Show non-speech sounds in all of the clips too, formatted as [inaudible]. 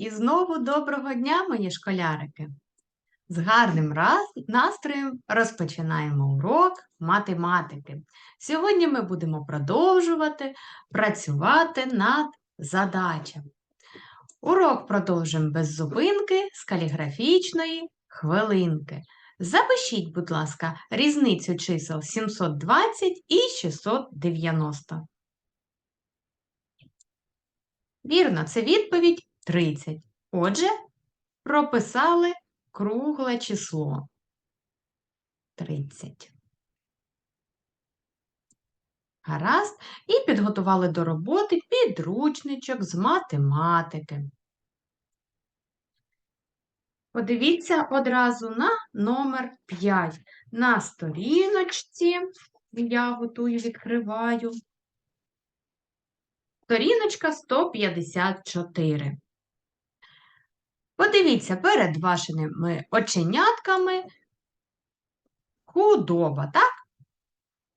І знову доброго дня, мої школярики! З гарним настроєм розпочинаємо урок математики. Сьогодні ми будемо продовжувати працювати над задачами. Урок продовжимо без зупинки з каліграфічної хвилинки. Запишіть, будь ласка, різницю чисел 720 і 690. Вірно, це відповідь 30. Отже, прописали кругле число 30. Гаразд. І підготували до роботи підручничок з математики. Подивіться одразу на номер 5. На сторіночці я готую, відкриваю. Сторіночка 154. Подивіться, перед вашими оченятками худоба, так?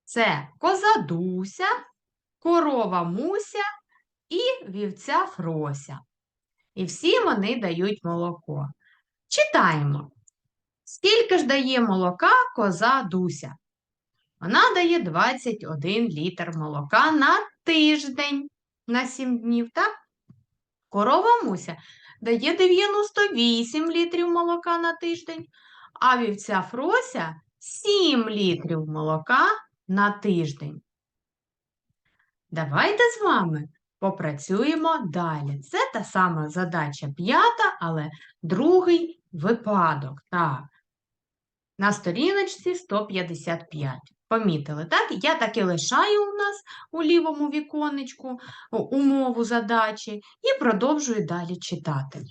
Це коза Дуся, корова Муся і вівця Фрося. І всі вони дають молоко. Читаємо. Скільки ж дає молока коза Дуся? Вона дає 21 літр молока на тиждень на 7 днів, так? Корова Муся дає 98 літрів молока на тиждень, а вівця Фрося 7 літрів молока на тиждень. Давайте з вами попрацюємо далі. Це та сама задача п'ята, але другий випадок. Так. На сторіночці 155. Помітили, так? Я так і лишаю у нас у лівому віконечку умову задачі і продовжую далі читати.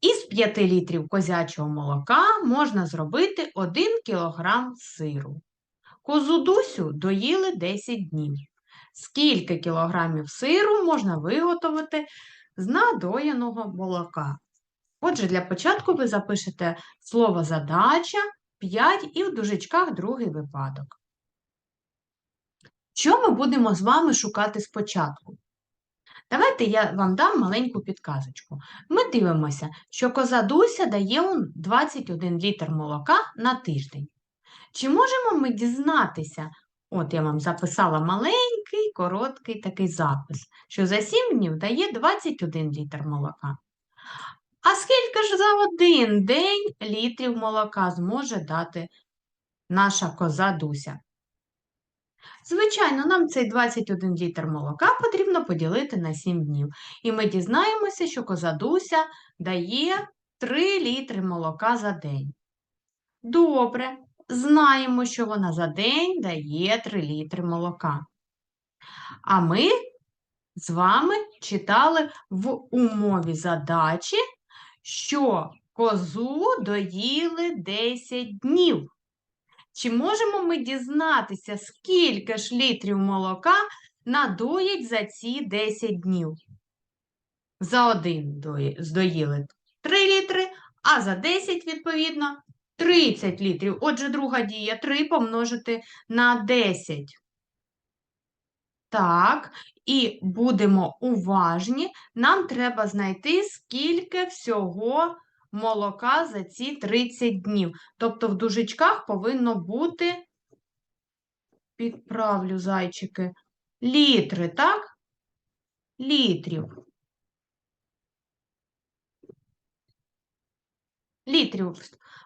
Із 5 літрів козячого молока можна зробити 1 кг сиру. Козу Дусю доїли 10 днів. Скільки кілограмів сиру можна виготовити з надоєного молока? Отже, для початку ви запишете слово задача 5 і в дужечках другий випадок. Що ми будемо з вами шукати спочатку? Давайте я вам дам маленьку підказочку. Ми дивимося, що коза Дуся дає 21 літр молока на тиждень. Чи можемо ми дізнатися, от я вам записала маленький, короткий такий запис, що за 7 днів дає 21 літр молока. А скільки ж за один день літрів молока зможе дати наша коза Дуся? Звичайно, нам цей 21 літр молока потрібно поділити на 7 днів. І ми дізнаємося, що коза Дуся дає 3 літри молока за день. Добре, знаємо, що вона за день дає 3 літри молока. А ми з вами читали в умові задачі, що козу доїли 10 днів. Чи можемо ми дізнатися, скільки ж літрів молока надоїть за ці 10 днів? За один здоїли 3 літри, а за 10, відповідно, 30 літрів. Отже, друга дія 3 помножити на 10. Так, і будемо уважні. Нам треба знайти, скільки всього молока за ці 30 днів. Тобто в дужечках повинно бути, підправлю зайчики, літри, так? Літрів. Літрів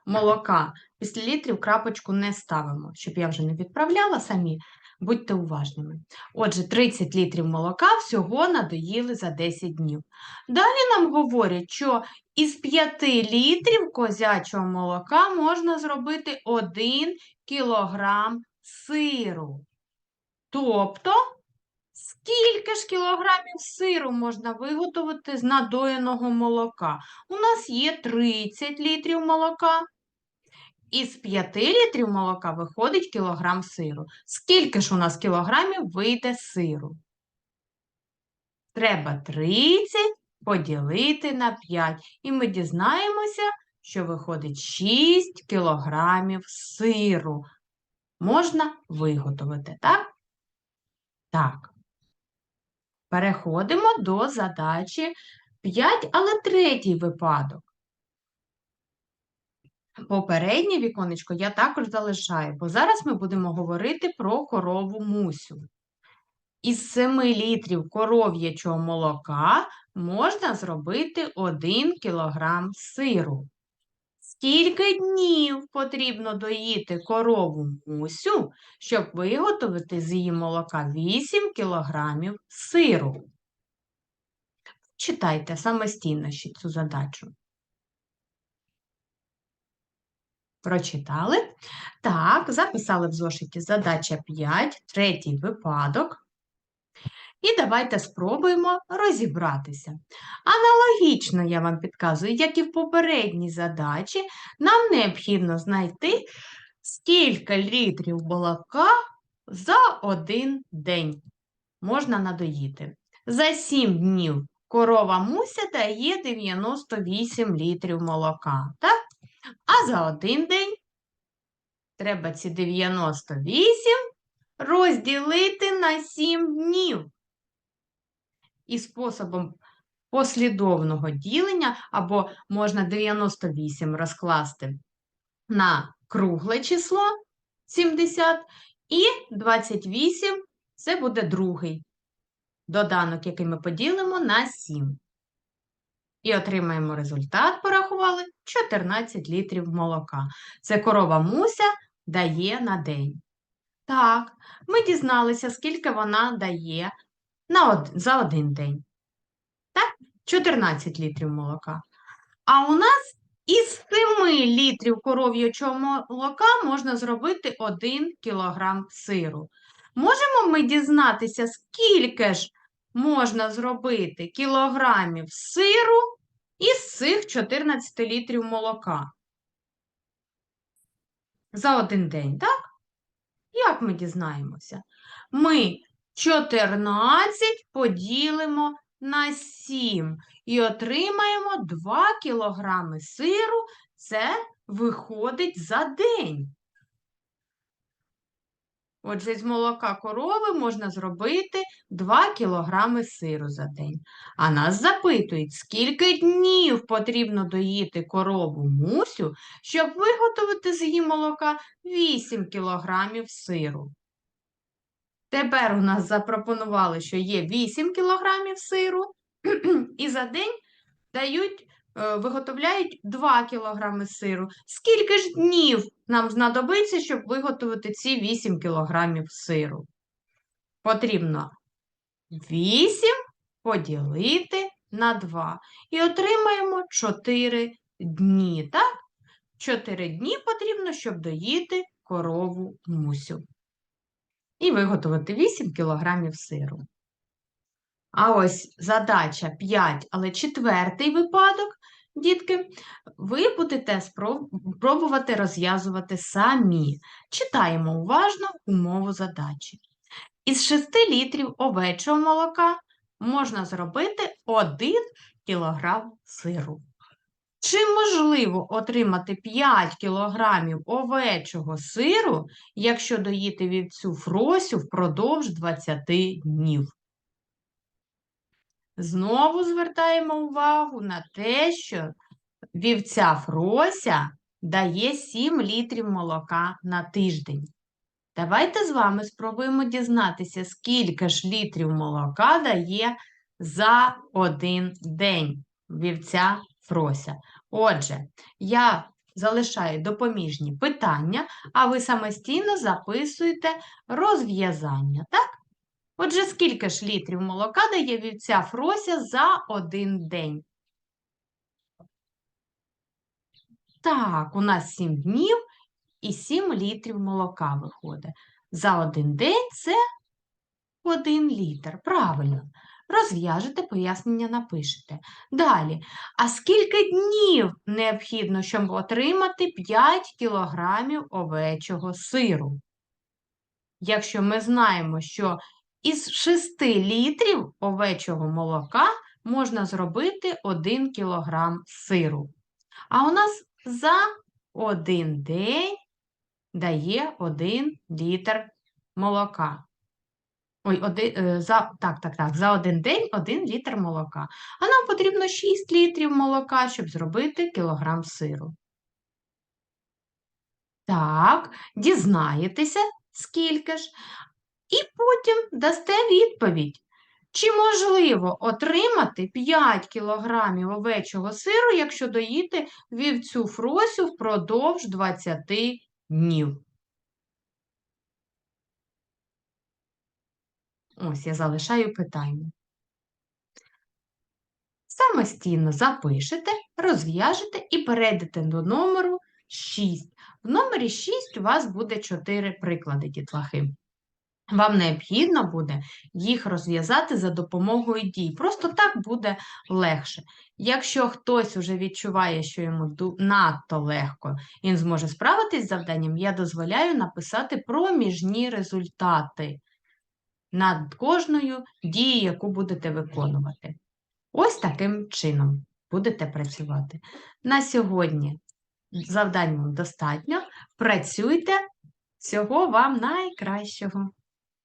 молока. Після літрів крапочку не ставимо, щоб я вже не відправляла самі. Будьте уважними. Отже, 30 літрів молока всього надоїли за 10 днів. Далі нам говорять, що із 5 літрів козячого молока можна зробити 1 кілограм сиру. Тобто, скільки ж кілограмів сиру можна виготовити з надоєного молока? У нас є 30 літрів молока. Із 5 літрів молока виходить кілограм сиру. Скільки ж у нас кілограмів вийде сиру? Треба 30 поділити на 5. І ми дізнаємося, що виходить 6 кілограмів сиру. Можна виготовити, так? Так. Переходимо до задачі 5, але третій випадок. Попереднє віконечко я також залишаю, бо зараз ми будемо говорити про корову мусю. Із 7 літрів коров'ячого молока можна зробити 1 кілограм сиру. Скільки днів потрібно доїти корову мусю, щоб виготовити з її молока 8 кілограмів сиру? Читайте самостійно ще цю задачу. Прочитали? Так, записали в зошиті задача 5, третій випадок. І давайте спробуємо розібратися. Аналогічно я вам підказую, як і в попередній задачі, нам необхідно знайти, скільки літрів молока за один день можна надоїти. За 7 днів корова муся дає 98 літрів молока. Так? А за один день треба ці 98 розділити на 7 днів. І способом послідовного ділення, або можна 98 розкласти на кругле число 70, і 28 це буде другий доданок, який ми поділимо на 7. І отримаємо результат, порахували 14 літрів молока. Це корова Муся дає на день. Так, ми дізналися, скільки вона дає на од... за один день. Так, 14 літрів молока. А у нас із 7 літрів коров'ячого молока можна зробити 1 кілограм сиру. Можемо ми дізнатися, скільки ж можна зробити кілограмів сиру із цих 14 літрів молока? За один день, так? Як ми дізнаємося? Ми 14 поділимо на 7 і отримаємо 2 кілограми сиру. Це виходить за день. Отже, з молока корови можна зробити 2 кілограми сиру за день. А нас запитують, скільки днів потрібно доїти корову мусю, щоб виготовити з її молока 8 кілограмів сиру. Тепер у нас запропонували, що є 8 кілограмів сиру, [clears throat] і за день дають, виготовляють 2 кілограми сиру. Скільки ж днів нам знадобиться, щоб виготовити ці 8 кілограмів сиру? Потрібно 8 поділити на 2. І отримаємо 4 дні. Так? 4 дні потрібно, щоб доїти корову мусю і виготовити 8 кг сиру. А ось задача 5, але четвертий випадок, дітки, ви будете спробувати розв'язувати самі. Читаємо уважно умову задачі. Із 6 літрів овечого молока можна зробити 1 кг сиру. Чи можливо отримати 5 кілограмів овечого сиру, якщо доїти вівцю фросю впродовж 20 днів? Знову звертаємо увагу на те, що вівця фрося дає 7 літрів молока на тиждень. Давайте з вами спробуємо дізнатися, скільки ж літрів молока дає за один день вівця Фрося. Отже, я залишаю допоміжні питання, а ви самостійно записуєте розв'язання, так? Отже, скільки ж літрів молока дає вівця Фрося за один день? Так, у нас 7 днів і 7 літрів молока виходить. За один день це 1 літр. Правильно. Розв'яжете, пояснення напишете. Далі, а скільки днів необхідно, щоб отримати 5 кілограмів овечого сиру? Якщо ми знаємо, що із 6 літрів овечого молока можна зробити 1 кілограм сиру. А у нас за один день дає 1 літр молока. Ой, один, е, за, так, так, так, за один день 1 літр молока. А нам потрібно 6 літрів молока, щоб зробити кілограм сиру. Так, дізнаєтеся, скільки ж, і потім дасте відповідь. Чи можливо отримати 5 кілограмів овечого сиру, якщо доїти вівцю фросю впродовж 20 днів? Ось я залишаю питання. Самостійно запишете, розв'яжете і перейдете до номеру 6. В номері 6 у вас буде 4 приклади дітлахи. Вам необхідно буде їх розв'язати за допомогою дій. Просто так буде легше. Якщо хтось уже відчуває, що йому надто легко, він зможе справитись з завданням, я дозволяю написати проміжні результати над кожною дією, яку будете виконувати. Ось таким чином будете працювати. На сьогодні завдань вам достатньо. Працюйте. Всього вам найкращого.